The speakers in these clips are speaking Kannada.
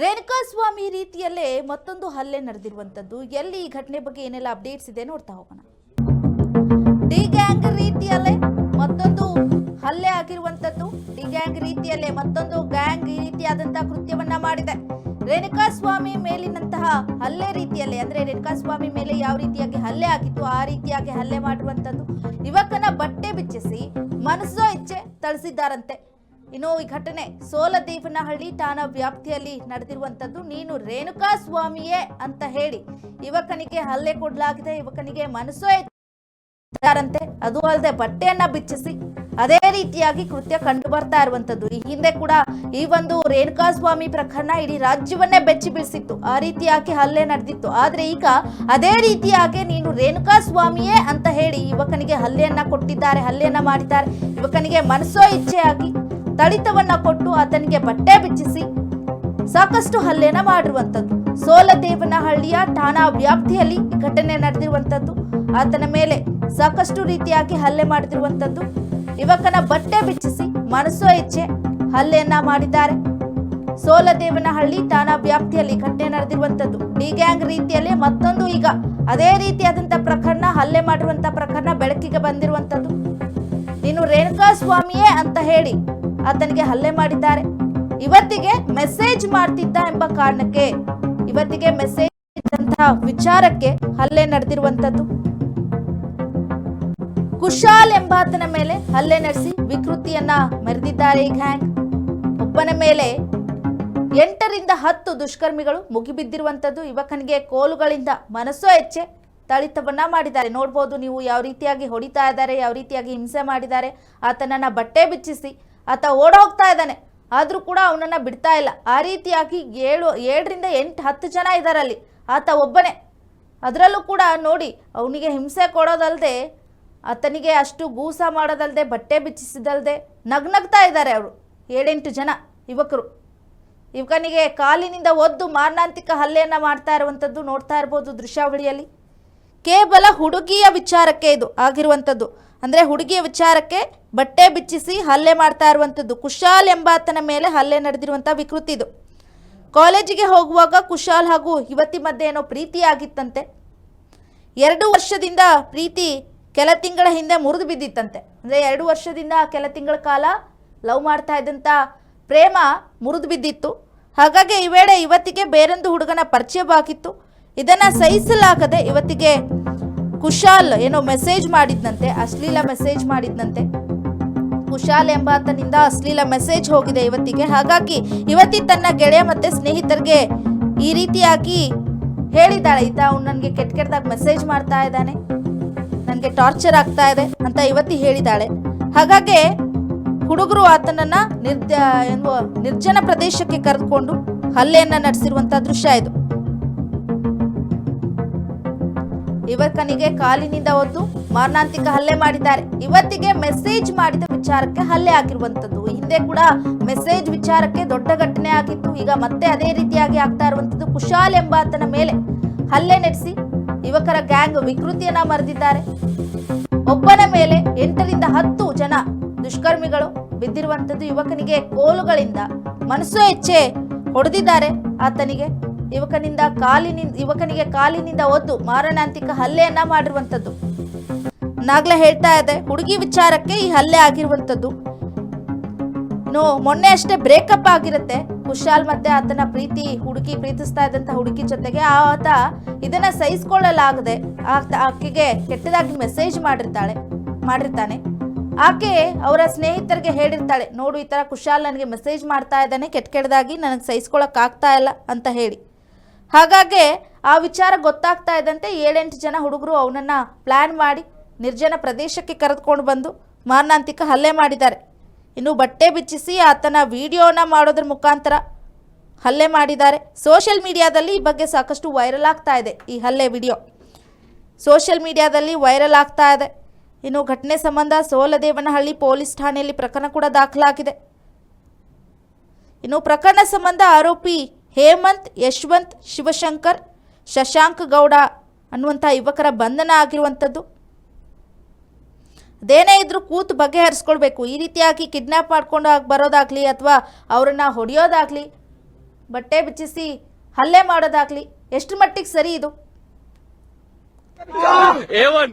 ರೇಣುಕಾಸ್ವಾಮಿ ರೀತಿಯಲ್ಲೇ ಮತ್ತೊಂದು ಹಲ್ಲೆ ನಡೆದಿರುವಂತದ್ದು. ಎಲ್ಲಿ ಈ ಘಟನೆ ಬಗ್ಗೆ ಏನೆಲ್ಲ ಅಪ್ಡೇಟ್ಸ್ ಇದೆ ನೋಡ್ತಾ ಹೋಗೋಣ. ಡಿ ಗ್ಯಾಂಗ್ ರೀತಿಯಲ್ಲೇ ಮತ್ತೊಂದು ಹಲ್ಲೆ ಆಗಿರುವಂತದ್ದು. ಡಿ ಗ್ಯಾಂಗ್ ರೀತಿಯಲ್ಲೇ ಮತ್ತೊಂದು ಗ್ಯಾಂಗ್ ಈ ರೀತಿಯಾದಂತಹ ಕೃತ್ಯವನ್ನ ಮಾಡಿದೆ. ರೇಣುಕಾಸ್ವಾಮಿ ಮೇಲಿನಂತಹ ಹಲ್ಲೆ ರೀತಿಯಲ್ಲೇ, ಅಂದ್ರೆ ರೇಣುಕಾಸ್ವಾಮಿ ಮೇಲೆ ಯಾವ ರೀತಿಯಾಗಿ ಹಲ್ಲೆ ಆಗಿತ್ತು, ಆ ರೀತಿಯಾಗಿ ಹಲ್ಲೆ ಮಾಡುವಂತದ್ದು. ಯುವಕನ ಬಟ್ಟೆ ಬಿಚ್ಚಿಸಿ ಮನಸ್ಸೋ ಇಚ್ಛೆ ಥಳಿಸಿದ್ದಾರಂತೆ ಇನ್ನು ಈ ಘಟನೆ. ಸೋಲದೇವನಹಳ್ಳಿ ಠಾಣಾ ವ್ಯಾಪ್ತಿಯಲ್ಲಿ ನಡೆದಿರುವಂತದ್ದು ನೀನು ರೇಣುಕಾ ಸ್ವಾಮಿಯೇ ಅಂತ ಹೇಳಿ. ಯುವಕನಿಗೆ ಹಲ್ಲೆ ಕೊಡಲಾಗಿದೆ, ಯುವಕನಿಗೆ ಮನಸ್ಸೋ ಇದ್ದಾರಂತೆ ಅದು ಅಲ್ಲದೆ ಬಟ್ಟೆಯನ್ನ ಬಿಚ್ಚಿಸಿ. ಅದೇ ರೀತಿಯಾಗಿ ಕೃತ್ಯ ಕಂಡು ಬರ್ತಾ ಇರುವಂತದ್ದು ಈ ಹಿಂದೆ ಕೂಡ ಈ ಒಂದು ರೇಣುಕಾ ಸ್ವಾಮಿ ಪ್ರಕರಣ ಇಡೀ ರಾಜ್ಯವನ್ನೇ ಬೆಚ್ಚಿ ಬೀಳಿಸಿತ್ತು. ಆ ರೀತಿಯಾಗಿ ಹಲ್ಲೆ ನಡೆದಿತ್ತು. ಆದ್ರೆ ಈಗ ಅದೇ ರೀತಿಯಾಗಿ ನೀನು ರೇಣುಕಾ ಸ್ವಾಮಿಯೇ ಅಂತ ಹೇಳಿ ಯುವಕನಿಗೆ ಹಲ್ಲೆಯನ್ನ ಕೊಟ್ಟಿದ್ದಾರೆ, ಹಲ್ಲೆಯನ್ನ ಮಾಡಿದ್ದಾರೆ. ಯುವಕನಿಗೆ ಮನಸ್ಸೋ ಇಚ್ಛೆಯಾಗಿ ತಡಿತವನ್ನ ಕೊಟ್ಟು ಆತನಿಗೆ ಬಟ್ಟೆ ಬಿಚ್ಚಿಸಿ ಸಾಕಷ್ಟು ಹಲ್ಲೆನ ಮಾಡಿರುವಂತದ್ದು. ಸೋಲದೇವನಹಳ್ಳಿಯ ಠಾಣಾ ವ್ಯಾಪ್ತಿಯಲ್ಲಿ ಈ ಘಟನೆ ನಡೆದಿರುವಂತದ್ದು. ಆತನ ಮೇಲೆ ಸಾಕಷ್ಟು ರೀತಿಯಾಗಿ ಹಲ್ಲೆ ಮಾಡಿದಿರುವಂತದ್ದು ಯುವಕನ ಬಟ್ಟೆ ಬಿಚ್ಚಿಸಿ ಮನಸ್ಸೋ ಇಚ್ಛೆ ಹಲ್ಲೆಯನ್ನ ಮಾಡಿದ್ದಾರೆ. ಸೋಲದೇವನಹಳ್ಳಿ ಠಾಣಾ ವ್ಯಾಪ್ತಿಯಲ್ಲಿ ಘಟನೆ ನಡೆದಿರುವಂತದ್ದು. ಡಿ ಗ್ಯಾಂಗ್ ರೀತಿಯಲ್ಲಿ ಮತ್ತೊಂದು ಈಗ ಅದೇ ರೀತಿಯಾದಂತ ಪ್ರಕರಣ, ಹಲ್ಲೆ ಮಾಡಿರುವಂತ ಪ್ರಕರಣ ಬೆಳಕಿಗೆ ಬಂದಿರುವಂತದ್ದು. ನೀನು ರೇಣುಕಾ ಸ್ವಾಮಿಯೇ ಅಂತ ಹೇಳಿ ಆತನಿಗೆ ಹಲ್ಲೆ ಮಾಡಿದ್ದಾರೆ. ಇವತ್ತಿಗೆ ಮೆಸೇಜ್ ಮಾಡ್ತಿದ್ದ ಎಂಬ ಕಾರಣಕ್ಕೆ, ಇವತ್ತಿಗೆ ಮೆಸೇಜ್ ವಿಚಾರಕ್ಕೆ ಹಲ್ಲೆ ನಡೆದಿರುವಂತದ್ದು ಕುಶಾಲ್ ಎಂಬಾತನ ಮೇಲೆ ಹಲ್ಲೆ ನಡೆಸಿ ವಿಕೃತಿಯನ್ನ ಮೆರೆದಿದ್ದಾರೆ ಈ ಗ್ಯಾಂಗ್ ಒಬ್ಬನ ಮೇಲೆ ಎಂಟರಿಂದ ಹತ್ತು ದುಷ್ಕರ್ಮಿಗಳು ಮುಗಿಬಿದ್ದಿರುವಂತದ್ದು ಯುವಕನಿಗೆ ಕೋಲುಗಳಿಂದ ಮನಸ್ಸೋ ಹೆಚ್ಚೆ ತಳಿತವನ್ನ ಮಾಡಿದ್ದಾರೆ. ನೋಡ್ಬೋದು ನೀವು ಯಾವ ರೀತಿಯಾಗಿ ಹೊಡಿತಾ ಇದ್ದಾರೆ, ಯಾವ ರೀತಿಯಾಗಿ ಹಿಂಸೆ ಮಾಡಿದ್ದಾರೆ. ಆತನನ್ನ ಬಟ್ಟೆ ಬಿಚ್ಚಿಸಿ ಆತ ಓಡೋಗ್ತಾ ಇದ್ದಾನೆ. ಆದರೂ ಕೂಡ ಅವನನ್ನ ಬಿಡ್ತಾ ಇಲ್ಲ. ಆ ರೀತಿಯಾಗಿ ಏಳು, ಏಳರಿಂದ ಎಂಟು, ಹತ್ತು ಜನ ಇದ್ದಾರೆ ಅಲ್ಲಿ ಆತ ಒಬ್ಬನೇ. ಅದರಲ್ಲೂ ಕೂಡ ನೋಡಿ, ಅವನಿಗೆ ಹಿಂಸೆ ಕೊಡೋದಲ್ಲದೆ ಆತನಿಗೆ ಅಷ್ಟು ಗೂಸ ಮಾಡೋದಲ್ಲದೆ ಬಟ್ಟೆ ಬಿಚ್ಚಿಸಿದಲ್ಲದೆ ನಗ್ನಗ್ತಾ ಇದ್ದಾರೆ ಅವರು. ಏಳೆಂಟು ಜನ ಯುವಕರು. ಯುವಕನಿಗೆ ಕಾಲಿನಿಂದ ಒದ್ದು ಮಾರಣಾಂತಿಕ ಹಲ್ಲೆಯನ್ನು ಮಾಡ್ತಾ ಇರುವಂಥದ್ದು ನೋಡ್ತಾ ಇರ್ಬೋದು ದೃಶ್ಯಾವಳಿಯಲ್ಲಿ. ಕೇವಲ ಹುಡುಗಿಯ ವಿಚಾರಕ್ಕೆ ಇದು ಆಗಿರುವಂಥದ್ದು. ಅಂದರೆ ಹುಡುಗಿಯ ವಿಚಾರಕ್ಕೆ ಬಟ್ಟೆ ಬಿಚ್ಚಿಸಿ ಹಲ್ಲೆ ಮಾಡ್ತಾ ಇರುವಂಥದ್ದು ಕುಶಾಲ್ ಎಂಬಾತನ ಮೇಲೆ ಹಲ್ಲೆ ನಡೆದಿರುವಂಥ ವಿಕೃತಿ ಇದು. ಕಾಲೇಜಿಗೆ ಹೋಗುವಾಗ ಕುಶಾಲ್ ಹಾಗೂ ಯುವತಿ ಮಧ್ಯೆ ಏನೋ ಪ್ರೀತಿ ಆಗಿತ್ತಂತೆ. ಎರಡು ವರ್ಷದಿಂದ ಪ್ರೀತಿ ಕೆಲ ತಿಂಗಳ ಹಿಂದೆ ಮುರಿದು ಬಿದ್ದಿತ್ತಂತೆ. ಅಂದರೆ ಎರಡು ವರ್ಷದಿಂದ ಕೆಲ ತಿಂಗಳ ಕಾಲ ಲವ್ ಮಾಡ್ತಾ ಇದ್ದಂಥ ಪ್ರೇಮ ಮುರಿದು ಬಿದ್ದಿತ್ತು. ಹಾಗಾಗಿ ಈ ವೇಳೆ ಇವತ್ತಿಗೆ ಬೇರೊಂದು ಹುಡುಗನ ಪರಿಚಯವಾಗಿತ್ತು. ಇದನ್ನು ಸಹಿಸಲಾಗದೆ ಇವತ್ತಿಗೆ ಕುಶಾಲ್ ಏನೋ ಮೆಸೇಜ್ ಮಾಡಿದ್ನಂತೆ, ಅಶ್ಲೀಲ ಮೆಸೇಜ್ ಮಾಡಿದ್ನಂತೆ. ಕುಶಾಲ್ ಎಂಬಾತನಿಂದ ಅಶ್ಲೀಲ ಮೆಸೇಜ್ ಹೋಗಿದೆ ಇವತ್ತಿಗೆ. ಹಾಗಾಗಿ ಇವತ್ತಿ ತನ್ನ ಗೆಳೆಯ ಮತ್ತೆ ಸ್ನೇಹಿತರಿಗೆ ಈ ರೀತಿಯಾಗಿ ಹೇಳಿದ್ದಾಳೆ. ಈತ ಅವ್ನು ನನಗೆ ಕೆಟ್ಟ ಕೆಟ್ಟದಾಗ ಮೆಸೇಜ್ ಮಾಡ್ತಾ ಇದ್ದಾನೆ. ನನಗೆ ಟಾರ್ಚರ್ ಆಗ್ತಾ ಇದೆ ಅಂತ ಇವತ್ತಿ ಹೇಳಿದ್ದಾಳೆ. ಹಾಗಾಗಿ ಹುಡುಗರು ಆತನನ್ನ ನಿರ್ದ ನಿರ್ಜನ ಪ್ರದೇಶಕ್ಕೆ ಕರೆದುಕೊಂಡು ಹಲ್ಲೆಯನ್ನ ನಡೆಸಿರುವಂತ ದೃಶ್ಯ ಇದು. ಯುವಕನಿಗೆ ಕಾಲಿನಿಂದ ಒದ್ದು ಮಾರಣಾಂತಿಕ ಹಲ್ಲೆ ಮಾಡಿದ್ದಾರೆ. ಇವತ್ತಿಗೆ ಮೆಸೇಜ್ ಮಾಡಿದ ವಿಚಾರಕ್ಕೆ ಹಲ್ಲೆ ಆಗಿರುವಂತದ್ದು ಹಿಂದೆ ಕೂಡ ಮೆಸೇಜ್ ವಿಚಾರಕ್ಕೆ ದೊಡ್ಡ ಘಟನೆ ಆಗಿತ್ತು. ಈಗ ಮತ್ತೆ ಅದೇ ರೀತಿಯಾಗಿ ಆಗ್ತಾ ಇರುವಂತದ್ದು ಕುಶಾಲ್ ಎಂಬಾತನ ಮೇಲೆ ಹಲ್ಲೆ ನಡೆಸಿ ಯುವಕರ ಗ್ಯಾಂಗ್ ವಿಕೃತಿಯನ್ನ ಮರೆದಿದ್ದಾರೆ. ಒಬ್ಬನ ಮೇಲೆ ಎಂಟರಿಂದ ಹತ್ತು ಜನ ದುಷ್ಕರ್ಮಿಗಳು ಬಿದ್ದಿರುವಂತದ್ದು ಯುವಕನಿಗೆ ಕೋಲುಗಳಿಂದ ಮನಸ್ಸು ಹೆಚ್ಚೆ ಹೊಡೆದಿದ್ದಾರೆ. ಆತನಿಗೆ ಯುವಕನಿಂದ ಕಾಲಿನಿಂದ, ಯುವಕನಿಗೆ ಕಾಲಿನಿಂದ ಒದ್ದು ಮಾರಣಾಂತಿಕ ಹಲ್ಲೆಯನ್ನ ಮಾಡಿರುವಂತದ್ದು ನಾಗ್ಲೇ ಹೇಳ್ತಾ ಇದೆ, ಹುಡುಗಿ ವಿಚಾರಕ್ಕೆ ಈ ಹಲ್ಲೆ ಆಗಿರುವಂತದ್ದು ನೋ, ಮೊನ್ನೆ ಅಷ್ಟೇ ಬ್ರೇಕಪ್ ಆಗಿರುತ್ತೆ. ಕುಶಾಲ್ ಮತ್ತೆ ಆತನ ಪ್ರೀತಿ, ಹುಡುಗಿ ಪ್ರೀತಿಸ್ತಾ ಇದ್ದಂತ ಹುಡುಗಿ ಜೊತೆಗೆ ಆತ ಇದನ್ನ ಸಹಿಸ್ಕೊಳ್ಳಲಾಗದೆ ಆತ, ಆಕೆಗೆ ಕೆಟ್ಟದಾಗಿ ಮೆಸೇಜ್ ಮಾಡಿರ್ತಾಳೆ, ಮಾಡಿರ್ತಾನೆ. ಆಕೆ ಅವರ ಸ್ನೇಹಿತರಿಗೆ ಹೇಳಿರ್ತಾಳೆ, ನೋಡು ಈ ತರ ಕುಶಾಲ್ ನನಗೆ ಮೆಸೇಜ್ ಮಾಡ್ತಾ ಇದ್ದಾನೆ, ಕೆಟ್ಟ ಕೆಟ್ಟದಾಗಿ ನನಗೆ ಸಹಿಸ್ಕೊಳಕ್ ಆಗ್ತಾ ಇಲ್ಲ ಅಂತ ಹೇಳಿ. ಹಾಗಾಗಿ ಆ ವಿಚಾರ ಗೊತ್ತಾಗ್ತಾ ಇದ್ದಂತೆ ಏಳೆಂಟು ಜನ ಹುಡುಗರು ಅವನನ್ನು ಪ್ಲ್ಯಾನ್ ಮಾಡಿ ನಿರ್ಜನ ಪ್ರದೇಶಕ್ಕೆ ಕರೆದುಕೊಂಡು ಬಂದು ಮಾರಣಾಂತಿಕ ಹಲ್ಲೆ ಮಾಡಿದ್ದಾರೆ. ಇನ್ನು ಬಟ್ಟೆ ಬಿಚ್ಚಿಸಿ ಆತನ ವಿಡಿಯೋನ ಮಾಡೋದ್ರ ಮುಖಾಂತರ ಹಲ್ಲೆ ಮಾಡಿದ್ದಾರೆ. ಸೋಷಿಯಲ್ ಮೀಡಿಯಾದಲ್ಲಿ ಈ ಬಗ್ಗೆ ಸಾಕಷ್ಟು ವೈರಲ್ ಆಗ್ತಾ ಇದೆ ಈ ಹಲ್ಲೆ ವಿಡಿಯೋ. ಸೋಷಿಯಲ್ ಮೀಡಿಯಾದಲ್ಲಿ ವೈರಲ್ ಆಗ್ತಾ ಇದೆ. ಇನ್ನು ಘಟನೆ ಸಂಬಂಧ ಸೋಲದೇವನಹಳ್ಳಿ ಪೊಲೀಸ್ ಠಾಣೆಯಲ್ಲಿ ಪ್ರಕರಣ ಕೂಡ ದಾಖಲಾಗಿದೆ. ಇನ್ನು ಪ್ರಕರಣ ಸಂಬಂಧ ಆರೋಪಿ ಹೇಮಂತ್ ಯಶವಂತ್ ಶಿವಶಂಕರ್ ಶಶಾಂಕ್ ಗೌಡ ಅನ್ನುವಂಥ ಯುವಕರ ಬಂಧನ ಆಗಿರುವಂಥದ್ದು. ಅದೇನೇ ಇದ್ರೂ ಕೂತು ಬಗೆಹರಿಸ್ಕೊಳ್ಬೇಕು. ಈ ರೀತಿಯಾಗಿ ಕಿಡ್ನ್ಯಾಪ್ ಮಾಡ್ಕೊಂಡು ಬರೋದಾಗ್ಲಿ ಅಥವಾ ಅವರನ್ನ ಹೊಡೆಯೋದಾಗ್ಲಿ ಬಟ್ಟೆ ಬಿಚ್ಚಿಸಿ ಹಲ್ಲೆ ಮಾಡೋದಾಗ್ಲಿ ಎಷ್ಟು ಮಟ್ಟಿಗೆ ಸರಿ ಇದು? ಎ ಒನ್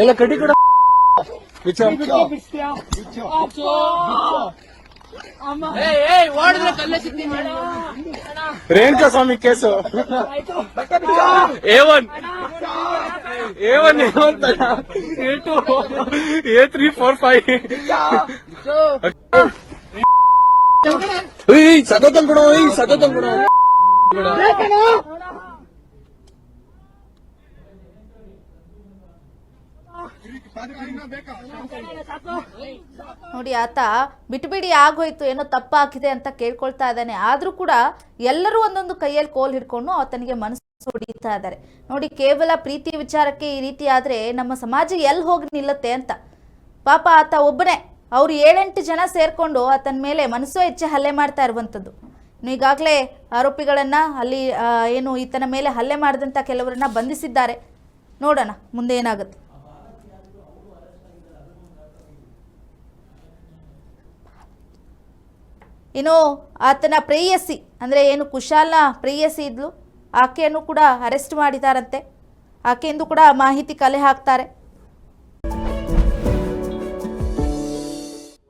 ಎಲ್ಲ ಕಡ್ಡಿ ಕೊಡ ಬಿಚ್ಚ Renuka Swamy case. A one. A one A one A two A three four five. ಸತತಂ ಕೊಡೋ ಸತತಂ ಕೊಡೋ. ನೋಡಿ, ಆತ ಬಿಟ್ಬಿಡಿ ಆಗೋಯ್ತು, ಏನೋ ತಪ್ಪಾಗಿದೆ ಅಂತ ಕೇಳ್ಕೊಳ್ತಾ ಇದ್ದಾನೆ. ಆದ್ರೂ ಕೂಡ ಎಲ್ಲರೂ ಒಂದೊಂದು ಕೈಯಲ್ಲಿ ಕೋಲ್ ಹಿಡ್ಕೊಂಡು ಆತನಿಗೆ ಮನಸ್ಸು ಹೊಡಿತಾ ಇದ್ದಾರೆ. ನೋಡಿ, ಕೇವಲ ಪ್ರೀತಿ ವಿಚಾರಕ್ಕೆ ಈ ರೀತಿ ಆದ್ರೆ ನಮ್ಮ ಸಮಾಜ ಎಲ್ಲಿ ಹೋಗಿ ನಿಲ್ಲತ್ತೆ ಅಂತ. ಪಾಪ ಆತ ಒಬ್ಬನೇ. ಅವ್ರು ಏಳೆಂಟು ಜನ ಸೇರ್ಕೊಂಡು ಆತನ ಮೇಲೆ ಮನಸ್ಸು ಹೆಚ್ಚೆ ಹಲ್ಲೆ ಮಾಡ್ತಾ ಇರುವಂಥದ್ದು. ಈಗಾಗಲೇ ಆರೋಪಿಗಳನ್ನ ಅಲ್ಲಿ ಏನು ಈತನ ಮೇಲೆ ಹಲ್ಲೆ ಮಾಡಿದಂತ ಕೆಲವರನ್ನ ಬಂಧಿಸಿದ್ದಾರೆ. ನೋಡೋಣ, ಮುಂದೆ ಏನಾಗುತ್ತೆ. ಇನ್ನು ಆತನ ಪ್ರೇಯಸಿ, ಅಂದರೆ ಏನು ಕುಶಾಲ್ನ ಪ್ರೇಯಸಿ ಇದ್ಲು, ಆಕೆಯನ್ನು ಕೂಡ ಅರೆಸ್ಟ್ ಮಾಡಿದಾರಂತೆ. ಆಕೆಯಿಂದ ಕೂಡ ಮಾಹಿತಿ ಕಲೆ ಹಾಕ್ತಾರೆ.